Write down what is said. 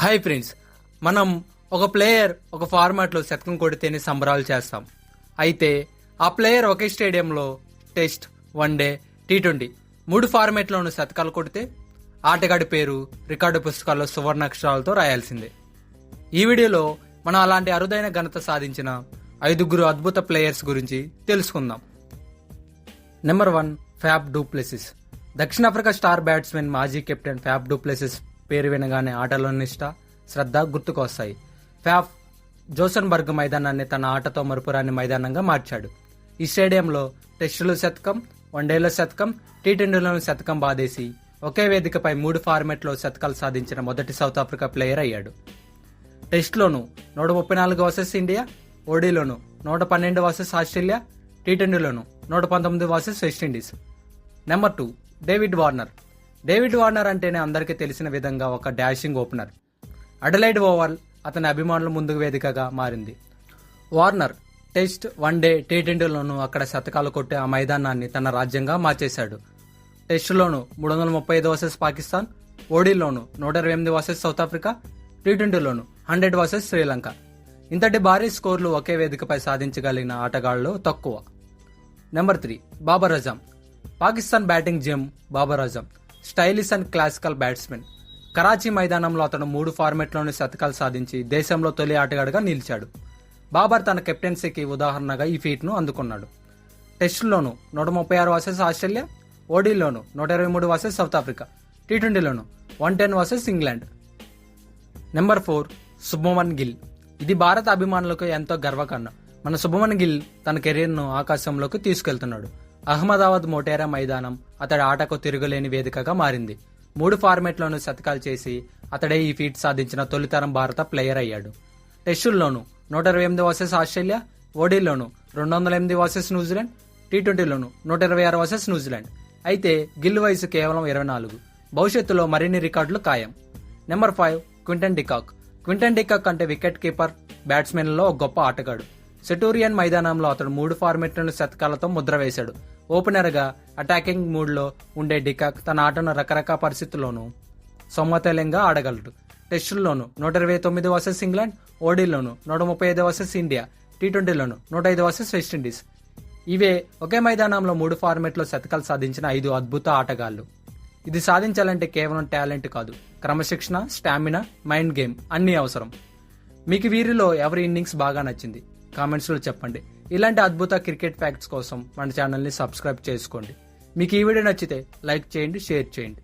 Hi friends మనం ఒక player ఒక ఫార్మాట్లో శతకం కొడితేనే సంబరాలు చేస్తాం. అయితే ఆ ప్లేయర్ ఒకే స్టేడియంలో test one day T twenty మూడు ఫార్మాట్లోనూ శతకాలు కొడితే ఆటగాడి పేరు రికార్డు పుస్తకాల్లో సువర్ణాక్షరాలతో రాయాల్సిందే. ఈ వీడియోలో మనం అలాంటి అరుదైన ఘనత సాధించిన ఐదుగురు అద్భుత ప్లేయర్స్ గురించి తెలుసుకుందాం. Number one Faf du Plessis దక్షిణాఫ్రికా స్టార్ బ్యాట్స్మెన్ మాజీ కెప్టెన్ ఫ్యాబ్ డూప్లెసిస్ పేరు వినగానే ఆటలో నిష్ట శ్రద్ధ గుర్తుకొస్తాయి. ఫ్యాఫ్ జోసన్బర్గ్ మైదానాన్ని తన ఆటతో మరుపురాని మైదానంగా మార్చాడు. ఈ స్టేడియంలో టెస్టులు శతకం వన్డేల శతకం టీ ట్వంటీలను శతకం బాధేసి ఒకే వేదికపై మూడు ఫార్మెట్లో శతకాలు సాధించిన మొదటి సౌత్ ఆఫ్రికా ప్లేయర్ అయ్యాడు. టెస్ట్లోను నూట ముప్పై నాలుగు వర్సెస్ ఇండియా ఓడీలోను నూట పన్నెండు వర్సెస్ ఆస్ట్రేలియా టీ ట్వంటీలోను నూట పంతొమ్మిది versus West Indies number two David Warner. David Warner అంటేనే అందరికీ తెలిసిన విధంగా ఒక డాషింగ్ ఓపెనర్. అడలైడ్ ఓవర్ అతని అభిమానుల ముందుకు వేదికగా మారింది. Warner test one day T ట్వంటీలోనూ అక్కడ శతకాలు కొట్టి ఆ మైదానాన్ని తన రాజ్యంగా మార్చేశాడు. టెస్టులోను మూడు వందల ముప్పై ఐదు వర్సెస్ పాకిస్తాన్ ఓడీలోను నూట ఇరవై ఎనిమిది వర్సెస్ సౌత్ ఆఫ్రికా టీ ట్వంటీలోను హండ్రెడ్ వర్సెస్ శ్రీలంక. ఇంతటి భారీ స్కోర్లు ఒకే వేదికపై సాధించగలిగిన ఆటగాళ్ళు తక్కువ. Number three Babar Azam Pakistan batting gym Babar Azam stylish and classical batsmen. Karachi మైదానంలో అతను మూడు ఫార్మెట్లోని శతకాలు సాధించి దేశంలో తొలి ఆటగాడిగా నిలిచాడు. బాబర్ తన కెప్టెన్సీకి ఉదాహరణగా ఈ ఫీట్ను అందుకున్నాడు. టెస్టుల్లోనూ నూట ముప్పై ఆరు వర్సెస్ ఆస్ట్రేలియా ఓడీలోను నూట ఇరవై మూడు versus South Africa T ట్వంటీలోను one ten versus England. Number four Shubman Gill. ఇది భారత అభిమానులకు ఎంతో గర్వకారణం. మన శుభమన్ గిల్ తన కెరీర్ను ఆకాశంలోకి తీసుకెళ్తున్నాడు. అహ్మదాబాద్ మోటేరా మైదానం అతడి ఆటకు తిరుగులేని వేదికగా మారింది. మూడు ఫార్మెట్లోనూ శతకాలు చేసి అతడే ఈ ఫీట్ సాధించిన తొలితరం భారత ప్లేయర్ అయ్యాడు. టెస్టుల్లోనూ నూట ఇరవై ఎనిమిది వర్సెస్ ఆస్ట్రేలియా ఓడీలోను రెండు వందల ఎనిమిది వర్సెస్ న్యూజిలాండ్ టీ ట్వంటీలోను నూట ఇరవై ఆరు వర్సెస్ న్యూజిలాండ్. అయితే గిల్ వయసు కేవలం ఇరవై నాలుగు. భవిష్యత్తులో మరిన్ని రికార్డులు ఖాయం. Number five Quinton de Kock. Quinton de Kock అంటే వికెట్ కీపర్ బ్యాట్స్మెన్లలో ఒక గొప్ప ఆటగాడు. సెటూరియన్ మైదానంలో అతడు మూడు ఫార్మెట్లను శతకాలతో ముద్ర వేశాడు. ఓపెనర్గా అటాకింగ్ మూడ్లో ఉండే డికాక్ తన ఆటను రకరకాల పరిస్థితుల్లోనూ సొమ్మతైలంగా ఆడగలడు. టెస్టుల్లోనూ నూట ఇరవై తొమ్మిది వర్సెస్ ఇంగ్లాండ్ ఓడీలోను నూట ముప్పై ఐదు వర్సెస్ ఇండియా టీ ట్వంటీలోనూ నూట ఐదు వర్సెస్ వెస్టిండీస్ ఇవే ఒకే మైదానంలో మూడు ఫార్మెట్లో శతకాలు సాధించిన ఐదు అద్భుత ఆటగాళ్ళు ఇది సాధించాలంటే కేవలం టాలెంట్ కాదు క్రమశిక్షణ స్టామినా మైండ్ గేమ్ అన్నీ అవసరం. మీకు వీరిలో ఎవరి ఇన్నింగ్స్ బాగా నచ్చింది? కామెంట్స్లో చెప్పండి. ఇలాంటి అద్భుత క్రికెట్ ఫ్యాక్ట్స్ కోసం మన ఛానల్ని సబ్స్క్రైబ్ చేసుకోండి. మీకు ఈ వీడియో నచ్చితే లైక్ చేయండి షేర్ చేయండి.